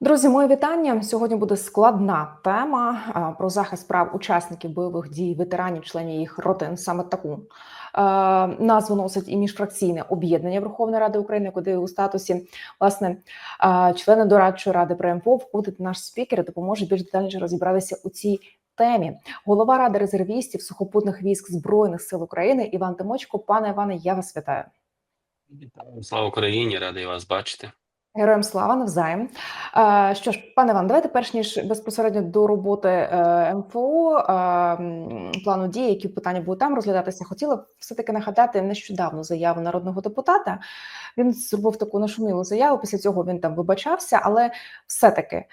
Друзі, моє вітання. Сьогодні буде складна тема про захист прав учасників бойових дій, ветеранів, членів їх родин. Саме таку е, назву носить і міжфракційне об'єднання Верховної Ради України, куди у статусі власне члени дорадчої ради про МФО входить наш спікер допоможе більш детальніше розібратися у цій темі. Голова ради резервістів сухопутних військ збройних сил України Іван Тимочко. Пане Іване, я вас. Вітаю. Слава Україні, радий вас бачити. Героям слава навзаєм. Е, Що ж, пане Іван, давайте перш ніж безпосередньо до роботи е, МФО е, плану дій, які питання будуть там розглядатися, хотіла б все-таки нагадати нещодавно заяву народного депутата. Він зробив таку нашумілу заяву. Після цього він там вибачався, але все-таки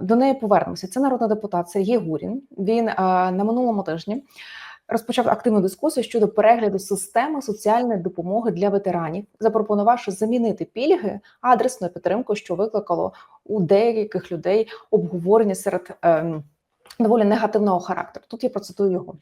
до неї повернемося. Це народний депутат Сергій Гурін. Він на минулому тижні. Розпочав активну дискусію щодо перегляду системи соціальної допомоги для ветеранів, запропонувавши замінити пільги адресною підтримкою, що викликало у деяких людей обговорення серед ем, доволі негативного характеру. Тут я процитую його: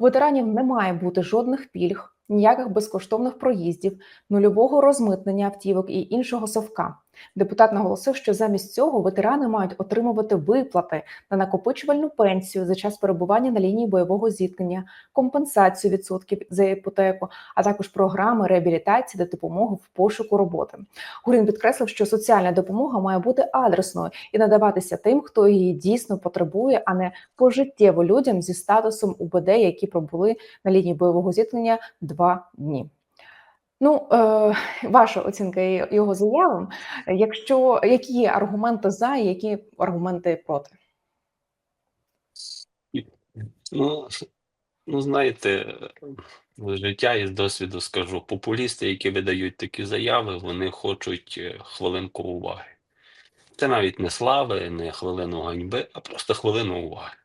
ветеранів не має бути жодних пільг, ніяких безкоштовних проїздів, нульового розмитнення автівок і іншого совка. Депутат наголосив, що замість цього ветерани мають отримувати виплати на накопичувальну пенсію за час перебування на лінії бойового зіткнення, компенсацію відсотків за іпотеку, а також програми реабілітації та допомоги в пошуку роботи. Гурін підкреслив, що соціальна допомога має бути адресною і надаватися тим, хто її дійсно потребує, а не пожиттєво людям зі статусом УБД, які пробули на лінії бойового зіткнення два дні. Ну, е, ваша оцінка його заявам. Якщо які є аргументи за, які аргументи проти? Ну, ну знаєте, з життя і з досвіду скажу, популісти, які видають такі заяви, вони хочуть е, хвилинку уваги. Це навіть не слави, не хвилину ганьби, а просто хвилину уваги.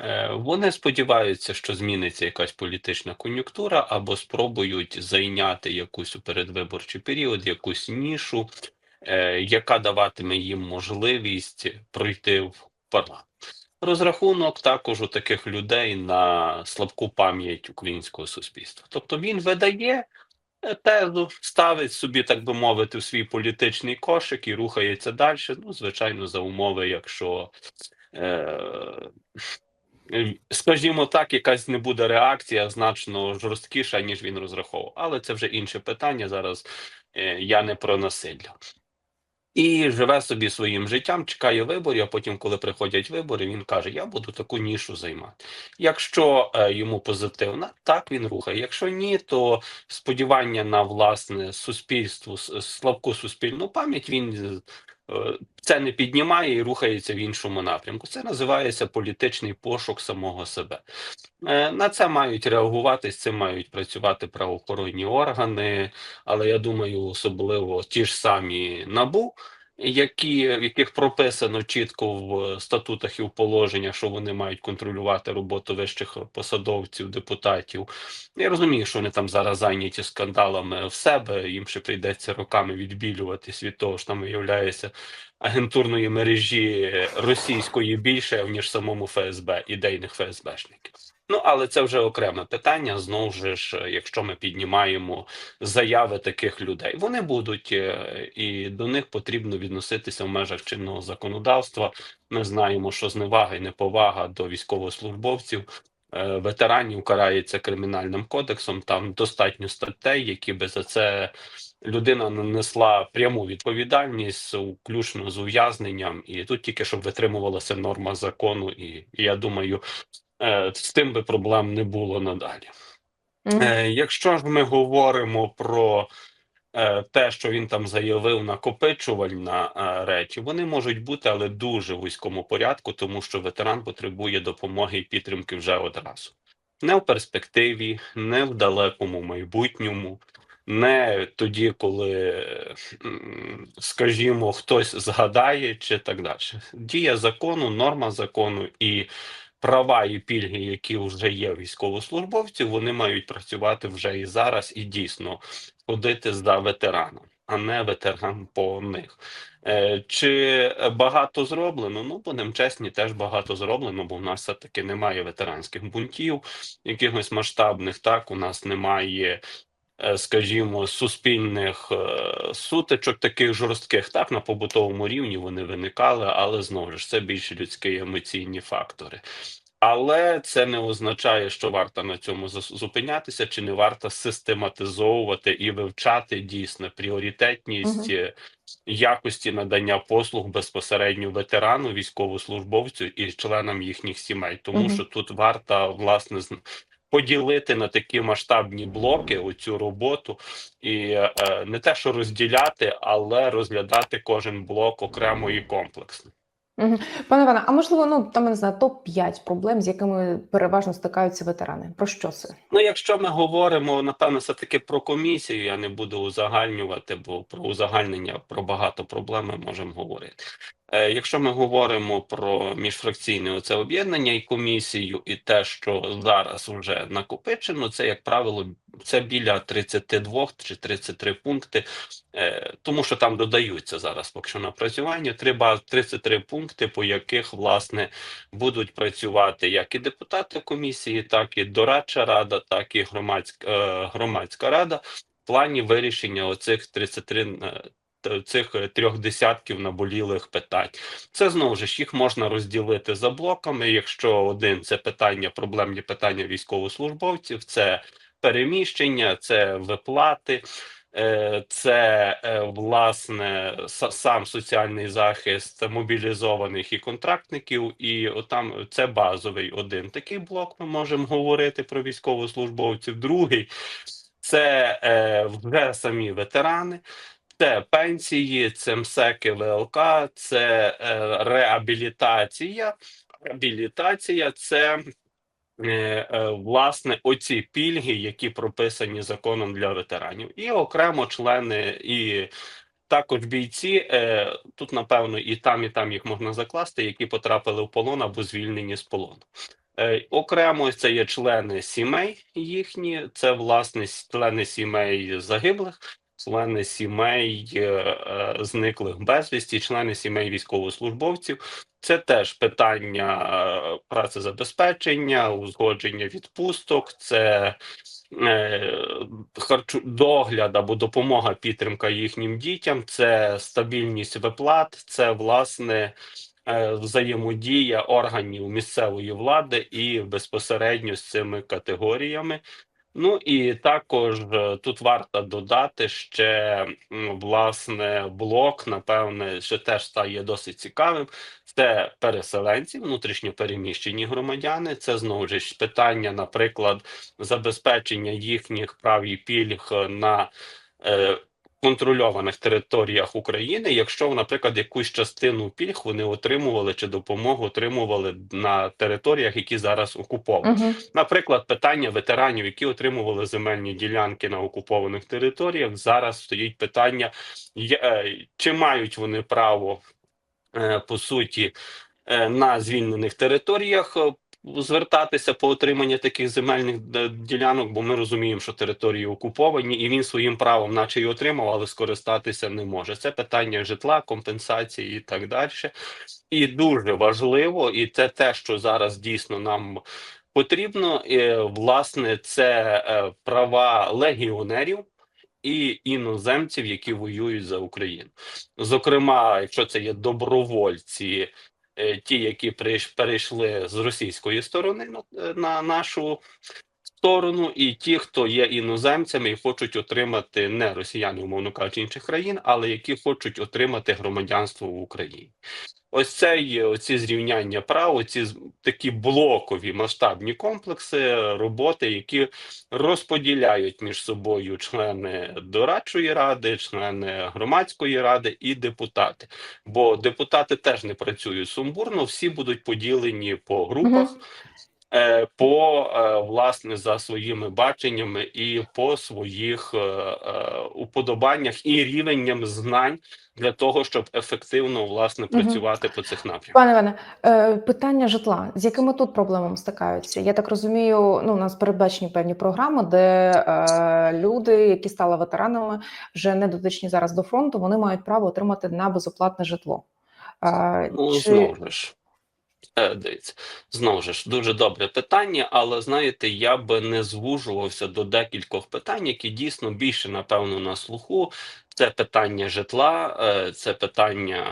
Е, Вони сподіваються, що зміниться якась політична кон'юнктура, або спробують зайняти якусь у передвиборчий період, якусь нішу, е, яка даватиме їм можливість пройти в парламент. Розрахунок також у таких людей на слабку пам'ять українського суспільства. Тобто він видає е, тезу, ставить собі, так би мовити, в свій політичний кошик і рухається далі. Ну, звичайно, за умови, якщо. Скажімо так, якась не буде реакція значно жорсткіша, ніж він розраховував. Але це вже інше питання. Зараз е, я не про насилля. І живе собі своїм життям, чекає виборів, а потім, коли приходять вибори, він каже: Я буду таку нішу займати. Якщо е, йому позитивно, так він рухає. Якщо ні, то сподівання на власне суспільство, слабку суспільну пам'ять він це не піднімає і рухається в іншому напрямку. Це називається політичний пошук самого себе. Е, На це мають реагувати, з цим мають працювати правоохоронні органи, але я думаю, особливо ті ж самі набу. Які яких прописано чітко в статутах і в положеннях, що вони мають контролювати роботу вищих посадовців, депутатів. Я розумію, що вони там зараз зайняті скандалами в себе. Їм ще прийдеться роками відбілюватись від того, що там виявляється агентурної мережі російської більше ніж самому ФСБ, ідейних ФСБшників. Ну але це вже окреме питання. Знову ж, якщо ми піднімаємо заяви таких людей, вони будуть е, і до них потрібно відноситися в межах чинного законодавства. Ми знаємо, що зневага і неповага до військовослужбовців. е, Ветеранів карається кримінальним кодексом. Там достатньо статей, які би за це людина нанесла пряму відповідальність, включно з ув'язненням, і тут тільки щоб витримувалася норма закону, і, і я думаю, е, з тим би проблем не було надалі. Мгм. Е, Якщо ж ми говоримо про е, те, що він там заявив, накопичувальна е, речі, вони можуть бути, але дуже вузькому порядку, тому що ветеран потребує допомоги і підтримки вже одразу. Не в перспективі, не в далекому майбутньому, не тоді, коли, скажімо, хтось згадає чи так далі. Дія закону, норма закону і права і пільги, які вже є військовослужбовців, вони мають працювати вже і зараз, і дійсно ходити за ветераном, а не ветеран по них. Е, Чи багато зроблено? Ну, будемо чесні, теж багато зроблено, бо в нас все-таки немає ветеранських бунтів, якихось масштабних. Так, у нас немає скажімо, суспільних е, сутичок, таких жорстких, так на побутовому рівні вони виникали, але знову ж це більше людські емоційні фактори. Але це не означає, що варто на цьому зупинятися, чи не варто систематизовувати і вивчати дійсно пріоритетність е, якості надання послуг безпосередньо ветерану, військовослужбовцю і членам їхніх сімей, тому Мгм. що тут варто власне поділити на такі масштабні блоки оцю роботу і е, не те, що розділяти, але розглядати кожен блок окремо і комплексно. Пане Іване, а можливо, ну там я не знаю, топ 5 проблем, з якими переважно стикаються ветерани. Про що це? Ну, якщо ми говоримо, напевно, все-таки про комісію, я не буду узагальнювати, бо про узагальнення про багато проблем ми можемо говорити. Е, якщо ми говоримо про міжфракційне оце об'єднання і комісію, і те, що зараз вже накопичено, це, як правило, це біля 32 чи 33 пункти, е, тому що там додаються зараз поки що напрацювання, треба 33 пункти, по яких, власне, будуть працювати як і депутати комісії, так і дорадча рада, так і громадська, е, громадська рада в плані вирішення оцих 33 е, т- цих е, трьох десятків наболілих питань. Це знову ж їх можна розділити за блоками. Якщо один це питання, проблемні питання військовослужбовців, це переміщення, це виплати. е, Це е, власне сам соціальний захист мобілізованих і контрактників, і отам це базовий один такий блок. Ми можемо говорити про військовослужбовців. Другий це вже самі ветерани. Це пенсії, це МСЕКи, ВЛК, це е, реабілітація. Реабілітація це е, е, власне оці пільги, які прописані законом для ветеранів, і окремо члени і. Також бійці е, тут, напевно, і там, і там їх можна закласти, які потрапили в полон або звільнені з полону. Е, окремо це є члени сімей їхні, це власне члени сімей загиблих, члени сімей е, е, зниклих безвісті, члени сімей військовослужбовців. Це теж питання е, працезабезпечення, узгодження відпусток, це харчу догляд або допомога підтримка їхнім дітям, це стабільність виплат, це власне взаємодія органів місцевої влади і безпосередньо з цими категоріями. Ну і також е, тут варто додати ще власне блок, напевне, що теж стає досить цікавим. Це переселенці, внутрішньо переміщені громадяни. Це знову ж питання, наприклад, забезпечення їхніх прав і пільг на е, контрольованих територіях України, якщо, наприклад, якусь частину пільг вони отримували чи допомогу отримували на територіях, які зараз окуповані. Угу. Наприклад, питання ветеранів, які отримували земельні ділянки на окупованих територіях. Зараз стоїть питання, е, чи мають вони право е, по суті е, на звільнених територіях. Звертатися по отримання таких земельних е, ділянок, бо ми розуміємо, що території окуповані, і він своїм правом, наче й отримав, але скористатися не може. Це питання житла, компенсації і так далі. І дуже важливо, і це те, що зараз дійсно нам потрібно. е, Власне, це е, права легіонерів і іноземців, які воюють за Україну. Зокрема, якщо це є добровольці, ті, які перейшли з російської сторони е, на нашу сторону, і ті, хто є іноземцями і хочуть отримати не росіяни, умовно кажучи, інших країн, але які хочуть отримати громадянство в Україні. Ось це оці зрівняння прав, оці такі блокові масштабні комплекси роботи, які розподіляють між собою члени дорадчої ради, члени громадської ради і депутати. Бо депутати теж не працюють сумбурно, всі будуть поділені по групах. Е, По е, власне за своїми баченнями і по своїх е, уподобаннях і рівнем знань для того, щоб ефективно власне працювати по цих напрямках. Пане Іване, е, питання житла. З якими тут проблемами стикаються? Я так розумію, ну у нас передбачені певні програми, де е, люди, які стали ветеранами, вже не дотичні зараз до фронту, вони мають право отримати на безоплатне житло. Е, Ну чи- знову ж. Е, Дивіться, знову ж дуже добре питання, але знаєте, я би не звужувався до декількох питань, які дійсно більше, напевно, на слуху. Це питання житла, е, це питання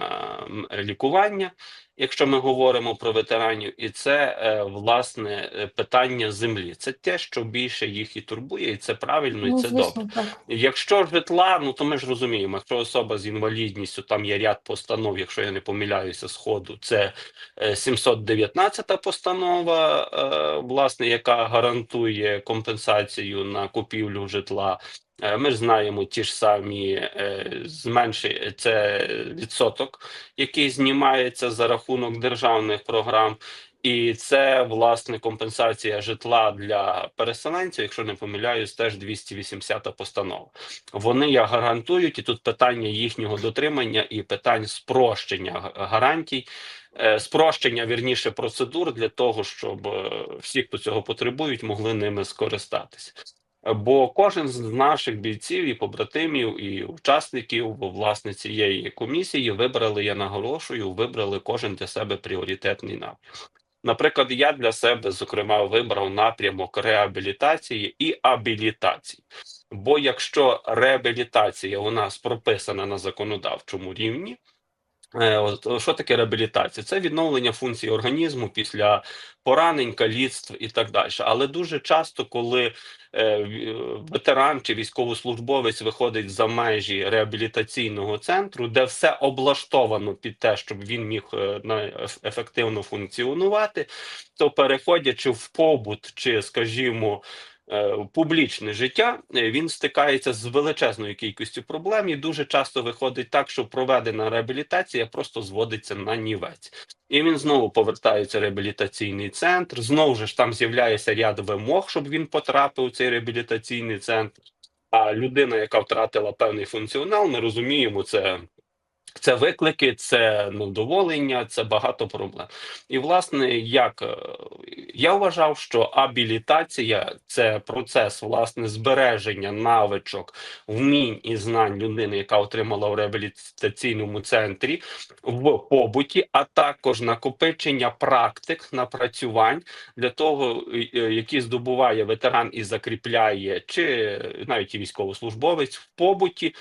лікування, якщо ми говоримо про ветеранів, і це е, власне е, питання землі. Це те, що більше їх і турбує, і це правильно, і Ну, це добре. так. Якщо житла, ну то ми ж розуміємо, якщо особа з інвалідністю, там є ряд постанов, якщо я не помиляюся, з ходу, це е, 719 постанова, е, власне, яка гарантує компенсацію на купівлю житла. Е, Ми ж знаємо ті ж самі е, зменши це відсоток, який знімається за рахунок державних програм. І це власне компенсація житла для переселенців, якщо не помиляюсь, теж 280 постанова. Вони я гарантують, і тут питання їхнього дотримання і питань спрощення гарантій, е, спрощення вірніше процедур для того, щоб всі, хто цього потребують, могли ними скористатися. Бо кожен з наших бійців і побратимів, і учасників власне цієї комісії вибрали, я наголошую, вибрали кожен для себе пріоритетний напрям. Наприклад, я для себе зокрема вибрав напрямок реабілітації і абілітації. Бо якщо реабілітація у нас прописана на законодавчому рівні, от, що таке реабілітація? Це відновлення функцій організму після поранень, каліцтв і так далі. Але дуже часто, коли е, ветеран чи військовослужбовець виходить за межі реабілітаційного центру, де все облаштовано під те, щоб він міг е, ефективно функціонувати, то переходячи в побут, чи, скажімо, е, публічне життя, е, він стикається з величезною кількістю проблем, і дуже часто виходить так, що проведена реабілітація просто зводиться на нівець. І він знову повертається в реабілітаційний центр. Знову ж там з'являється ряд вимог, щоб він потрапив у цей реабілітаційний центр. А людина, яка втратила певний функціонал, ми розуміємо, це. Це виклики, це невдоволення, це багато проблем. І, власне, як е, я вважав, що абілітація це процес власне збереження навичок, вмінь і знань людини, яка отримала в реабілітаційному центрі в побуті, а також накопичення практик напрацювань для того, е, які здобуває ветеран і закріпляє, чи навіть військовослужбовець в побуті.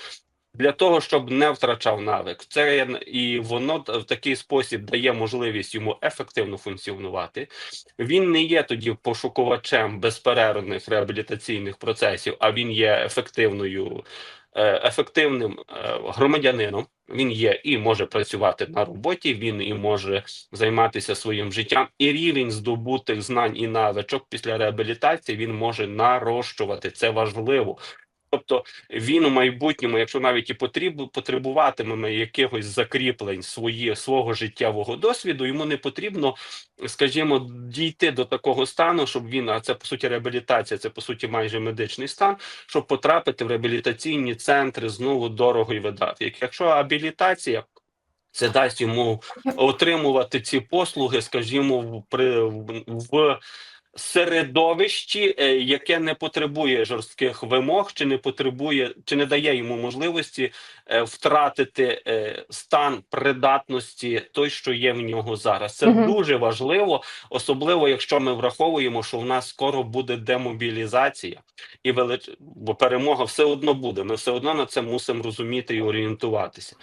Для того щоб не втрачав навик, це і воно в такий спосіб дає можливість йому ефективно функціонувати. Він не є тоді пошукувачем безперервних реабілітаційних процесів, а він є ефективною, е, ефективним е, громадянином. Він є і може працювати на роботі, він і може займатися своїм життям. І рівень здобутих знань і навичок після реабілітації він може нарощувати. Це важливо. Тобто він у майбутньому, якщо навіть і потріб, потребуватиме якихось закріплень свої, свого життєвого досвіду, йому не потрібно, скажімо, дійти до такого стану, щоб він, а це по суті реабілітація, це по суті майже медичний стан, щоб потрапити в реабілітаційні центри знову дорого і видати. Якщо абілітація. Це дасть йому отримувати ці послуги, скажімо, в, при, в, в середовищі, е, яке не потребує жорстких вимог, чи не потребує, чи не дає йому можливості е, втратити е, стан придатності той, що є в нього зараз. Це Мгм. дуже важливо, особливо якщо ми враховуємо, що в нас скоро буде демобілізація і велич... бо перемога все одно буде. Ми все одно на це мусимо розуміти і орієнтуватися.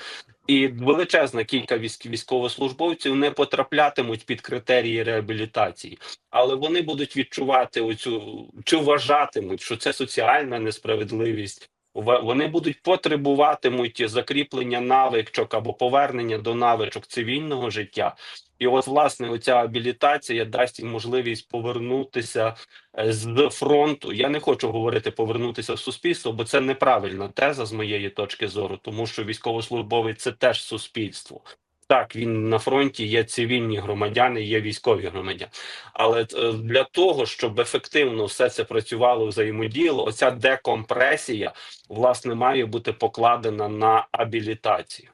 І величезна кілька військ військовослужбовців не потраплятимуть під критерії реабілітації, але вони будуть відчувати оцю чи вважатимуть, що це соціальна несправедливість. Вони будуть потребуватимуть закріплення навичок або повернення до навичок цивільного життя. І от, власне, оця абілітація дасть їм можливість повернутися е, з фронту. Я не хочу говорити повернутися в суспільство, бо це неправильна теза з моєї точки зору, тому що військовослужбовець це теж суспільство. Так, він на фронті є цивільні громадяни, є військові громадяни. Але е, для того, щоб ефективно все це працювало, взаємодіяло, оця декомпресія власне має бути покладена на абілітацію.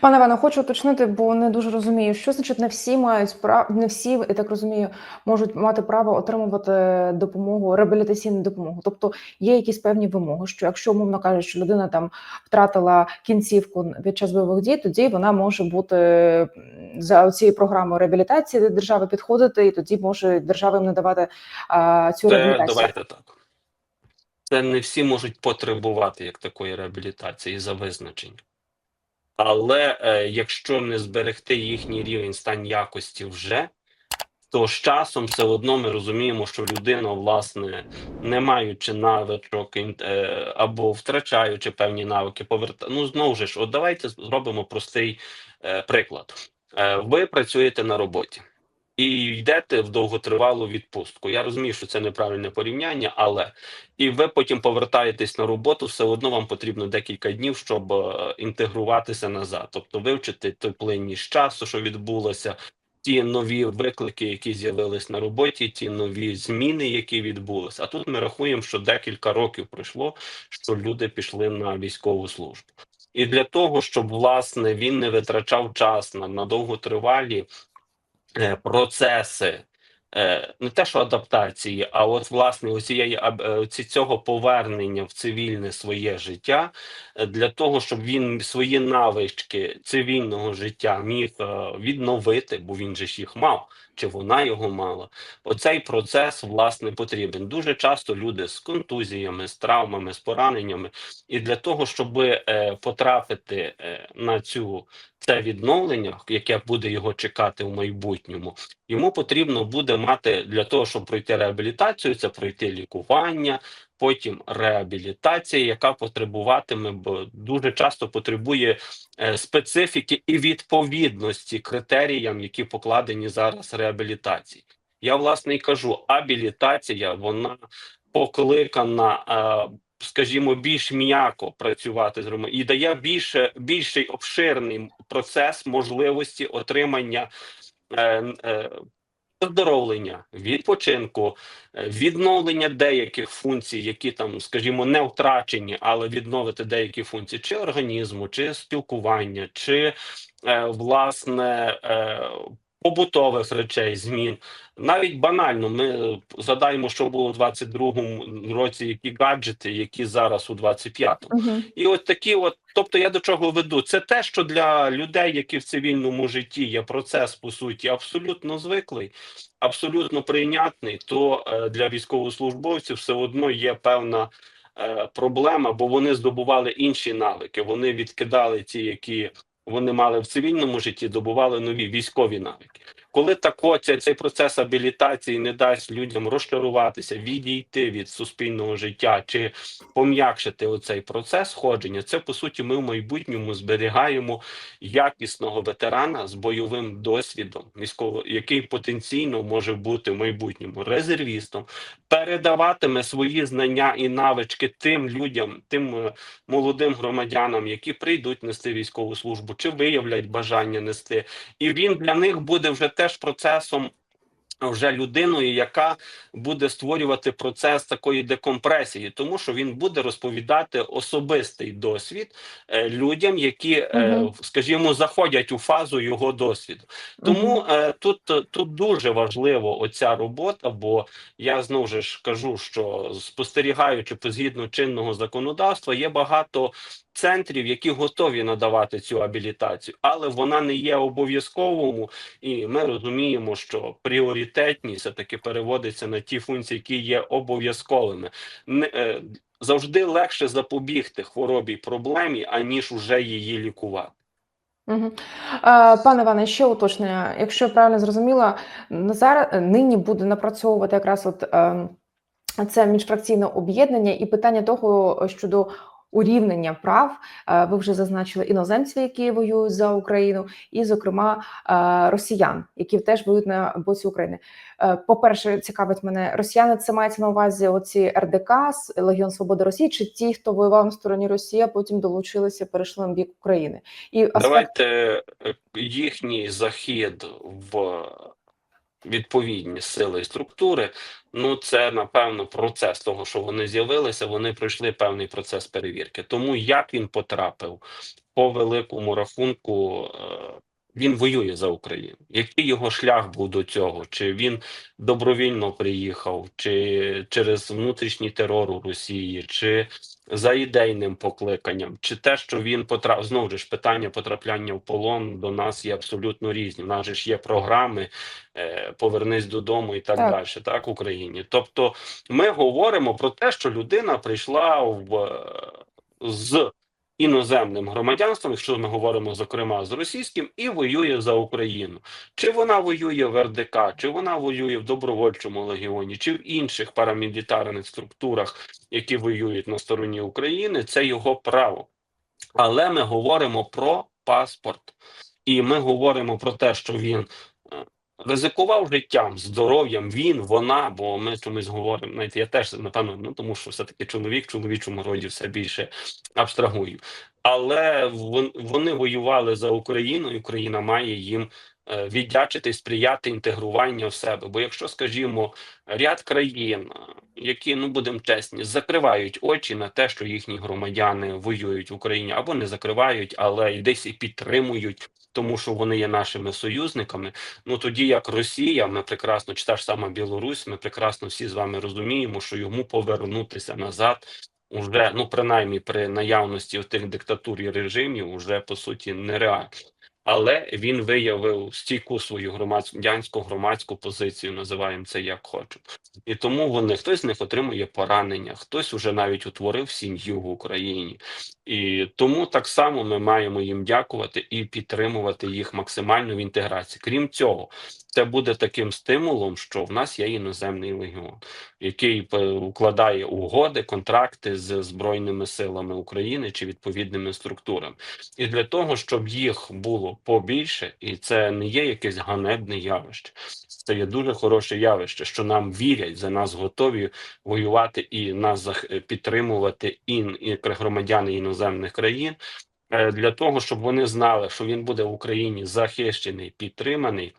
Пане Іване, хочу уточнити, бо не дуже розумію, що значить не всі мають прав, не всі, я так розумію, можуть мати право отримувати допомогу, реабілітаційну допомогу. Тобто є якісь певні вимоги, що якщо умовно кажуть, що людина там втратила кінцівку під час бойових дій, тоді вона може бути за цією програмою реабілітації держави підходити, і тоді може держава їм надавати а, цю Це реабілітацію. давайте так. Це не всі можуть потребувати як такої реабілітації за визначенням. Але е, якщо не зберегти їхній рівень стан якості вже, то з часом все одно ми розуміємо, що людина, власне, не маючи навичок е, або втрачаючи певні навики, поверта... Ну, знову ж, от давайте зробимо простий е, приклад. Е, ви працюєте на роботі і йдете в довготривалу відпустку. Я розумію, що це неправильне порівняння, але і ви потім повертаєтесь на роботу, все одно вам потрібно декілька днів, щоб е, інтегруватися назад, тобто вивчити той плинність часу, що відбулося. Ті нові виклики, які з'явились на роботі, ті нові зміни, які відбулися. А тут ми рахуємо, що декілька років пройшло, що люди пішли на військову службу. І для того, щоб власне він не витрачав час на, на довготривалі процеси, е, не те, що адаптації, а от власне оцієї аб- е, оці цього повернення в цивільне своє життя е, для того, щоб він свої навички цивільного життя міг е, відновити, бо він же ж їх мав. Чи вона його мала? Оцей процес власне потрібен. Дуже часто люди з контузіями, з травмами, з пораненнями, і для того, щоб е, потрапити е, на цю це відновлення, яке буде його чекати в майбутньому, йому потрібно буде мати для того, щоб пройти реабілітацію, це пройти лікування, потім реабілітація, яка потребуватиме, бо дуже часто потребує е, специфіки і відповідності критеріям, які покладені зараз реабілітації. Я власне і кажу, абілітація вона покликана. е, Скажімо, більш м'яко працювати з громадянами і дає більше більший обширний процес можливості отримання е, оздоровлення, відпочинку, е, відновлення деяких функцій, які там, скажімо, не втрачені, але відновити деякі функції, чи організму, чи спілкування, чи е, власне е, побутових речей, змін. Навіть банально, ми згадаємо, що було у 22-му році, які гаджети, які зараз у 25-му. Мгм. І от такі, от, тобто я до чого веду, це те, що для людей, які в цивільному житті є процес, по суті, абсолютно звиклий, абсолютно прийнятний, то е, для військовослужбовців все одно є певна е, проблема, бо вони здобували інші навики. Вони відкидали ті, які вони мали в цивільному житті, добували нові військові навики. Коли тако цей процес абілітації не дасть людям розчаруватися, відійти від суспільного життя чи пом'якшити оцей процес ходження, це по суті ми в майбутньому зберігаємо якісного ветерана з бойовим досвідом, військово, який потенційно може бути в майбутньому резервістом, передаватиме свої знання і навички тим людям, тим е, молодим громадянам, які прийдуть нести військову службу, чи виявлять бажання нести, і він для них буде вже теж процесом. Вже людиною, яка буде створювати процес такої декомпресії, тому що він буде розповідати особистий досвід е, людям, які, Мгм. скажімо, заходять у фазу його досвіду. Тому е, тут, тут дуже важливо оця робота, бо я знову ж кажу, що спостерігаючи по згідно чинного законодавства, є багато центрів, які готові надавати цю абілітацію, але вона не є обов'язковому, і ми розуміємо, що пріоритетність все таки переводиться на ті функції, які є обов'язковими. Не е, завжди легше запобігти хворобі проблемі, аніж уже її лікувати. Е, Пане Іване, ще уточнення. Якщо я правильно зрозуміла, зараз нині буде напрацьовувати якраз от ем, це міжфракційне об'єднання і питання того щодо урівнення прав. Е, Ви вже зазначили іноземців, які воюють за Україну, і, зокрема, е, росіян, які теж воюють на боці України. Е, По-перше, цікавить мене, росіяни це мається на увазі оці РДК, Легіон Свободи Росії, чи ті, хто воював на стороні Росії, а потім долучилися, перейшли на бік України. І аспект Давайте їхній захід в відповідні сили і структури. Ну, це напевно процес того, що вони з'явилися. Вони пройшли певний процес перевірки. Тому як він потрапив по великому рахунку, е, Він воює за Україну. Який його шлях був до цього? Чи він добровільно приїхав, чи через внутрішній терор у Росії, чи за ідейним покликанням, чи те, що він потрапив знову ж питання потрапляння в полон до нас є абсолютно різні. У нас же ж є програми е, Повернись додому і так, Так. далі, так в Україні. Тобто, ми говоримо про те, що людина прийшла в е, з іноземним громадянством, якщо ми говоримо зокрема з російським, і воює за Україну. Чи вона воює в РДК, чи вона воює в добровольчому легіоні, чи в інших парамілітарних структурах, які воюють на стороні України, це його право. Але ми говоримо про паспорт, і ми говоримо про те, що він ризикував життям, здоров'ям. Він, вона, бо ми чомусь говоримо. Знаєте, я теж напевно, ну тому що все таки чоловік, в чоловічому роді все більше абстрагую. Але вони воювали за Україну, і Україна має їм е, віддячити, сприяти інтегруванню в себе. Бо якщо, скажімо, ряд країн, е, які ну будемо чесні, закривають очі на те, що їхні громадяни воюють в Україні, або не закривають, але й десь і підтримують, тому що вони є нашими союзниками. Ну тоді як Росія, ми прекрасно чи та ж сама Білорусь, ми прекрасно всі з вами розуміємо, що йому повернутися назад. Уже ну принаймні при наявності тих диктатур і режимів, уже по суті нереально. Але він виявив стійку свою громадянську громадську позицію, називаємо це як хочу. І тому вони хтось з них отримує поранення, хтось уже навіть утворив сім'ю в Україні. І тому так само ми маємо їм дякувати і підтримувати їх максимально в інтеграції. Крім цього, це буде таким стимулом, що в нас є іноземний легіон, який е, укладає угоди, контракти з збройними силами України чи відповідними структурами. І для того, щоб їх було побільше, і це не є якесь ганебне явище, це є дуже хороше явище, що нам вірять, за нас готові воювати і нас зах- підтримувати ін, і громадяни іноземних країн. е, Для того щоб вони знали, що він буде в Україні захищений, підтриманий,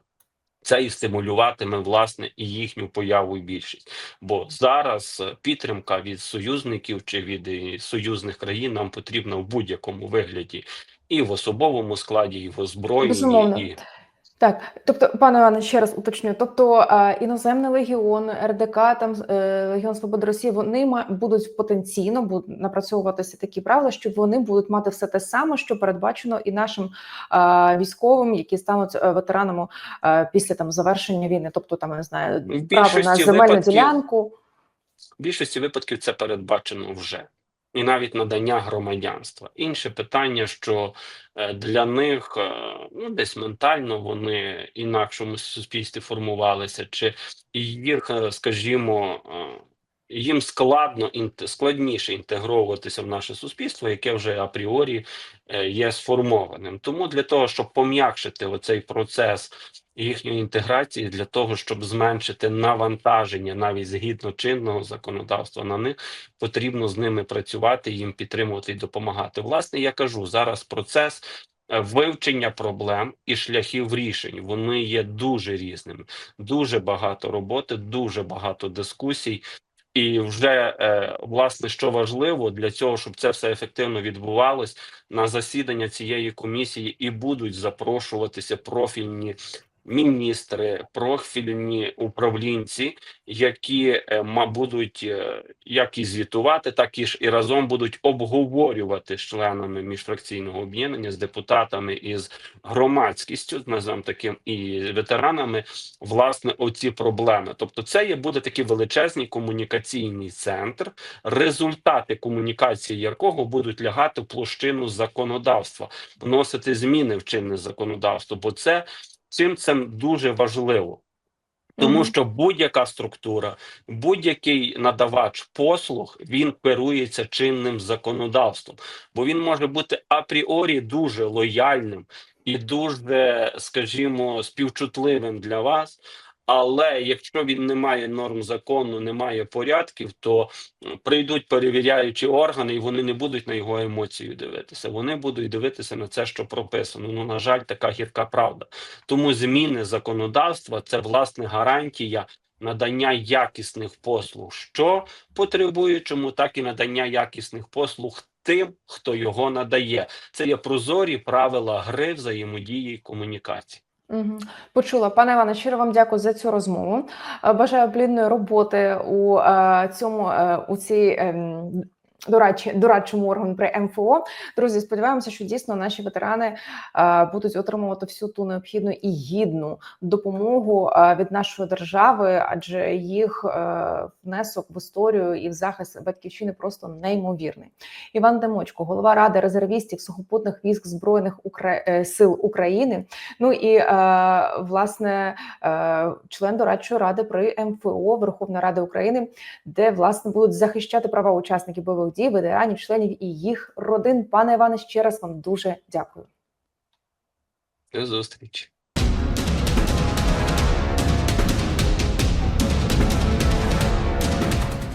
це і стимулюватиме власне і їхню появу і більшість. Бо зараз е, підтримка від союзників чи від е, союзних країн нам потрібна в будь-якому вигляді, і в особовому складі, і в озброєнні, і Так, тобто, пане Іване, ще раз уточню. Тобто, е, іноземний легіон, РДК, там е, Легіон Свободи Росії, вони будуть потенційно будуть напрацьовуватися такі правила, що вони будуть мати все те саме, що передбачено і нашим е, військовим, які стануть ветеранами після там завершення війни. Тобто, там я не знаю, право на земельну випадків- ділянку. В більшості випадків це передбачено вже. І навіть надання громадянства. Інше питання, що е, для них е, ну десь ментально вони інакшому суспільстві формувалися, чи їх, е, скажімо, їм складно складніше інтегровуватися в наше суспільство, яке вже апріорі є сформованим. Тому для того, щоб пом'якшити оцей процес їхньої інтеграції, для того, щоб зменшити навантаження навіть згідно чинного законодавства на них, потрібно з ними працювати, їм підтримувати і допомагати. Власне, я кажу зараз процес. е, Вивчення проблем і шляхів рішень вони є дуже різними. Дуже багато роботи, дуже багато дискусій. І вже е, власне що важливо для цього, щоб це все ефективно відбувалось на засідання цієї комісії, і будуть запрошуватися профільні міністри, профільні управлінці, які е, будуть е, як і звітувати, так і ж і разом будуть обговорювати з членами міжфракційного об'єднання з депутатами і з громадськістю, називаємо таким і ветеранами, власне, оці проблеми. Тобто, це є буде такий величезний комунікаційний центр, результати комунікації якого будуть лягати в площину законодавства, вносити зміни в чинне законодавство, бо це цим це дуже важливо. Тому що будь-яка структура, будь-який надавач послуг він керується чинним законодавством, бо він може бути апріорі дуже лояльним і дуже, скажімо, співчутливим для вас. Але якщо він не має норм закону, не має порядків, то прийдуть перевіряючі органи, і вони не будуть на його емоцію дивитися. Вони будуть дивитися на це, що прописано. Ну на жаль, така гірка правда. Тому зміни законодавства це власне гарантія надання якісних послуг, що потребуючому, так і надання якісних послуг тим, хто його надає. Це є прозорі правила гри, взаємодії і комунікації. Почула, пане Іване, щиро вам дякую за цю розмову. Е, Бажаю плідної роботи у е, цьому е, у цій ем, дорадчі, дорадчому органу при МФО. Друзі, сподіваємося, що дійсно наші ветерани е, будуть отримувати всю ту необхідну і гідну допомогу е, від нашої держави, адже їх е, внесок в історію і в захист батьківщини просто неймовірний. Іван Демочко, голова ради резервістів сухопутних військ збройних Укра... е, сил України. Ну і власне член дорадчої ради при МФО Верховної Ради України, де власне будуть захищати права учасників бойових дій, ветеранів, членів і їх родин. Пане Іване, ще раз вам дуже дякую. До зустрічі.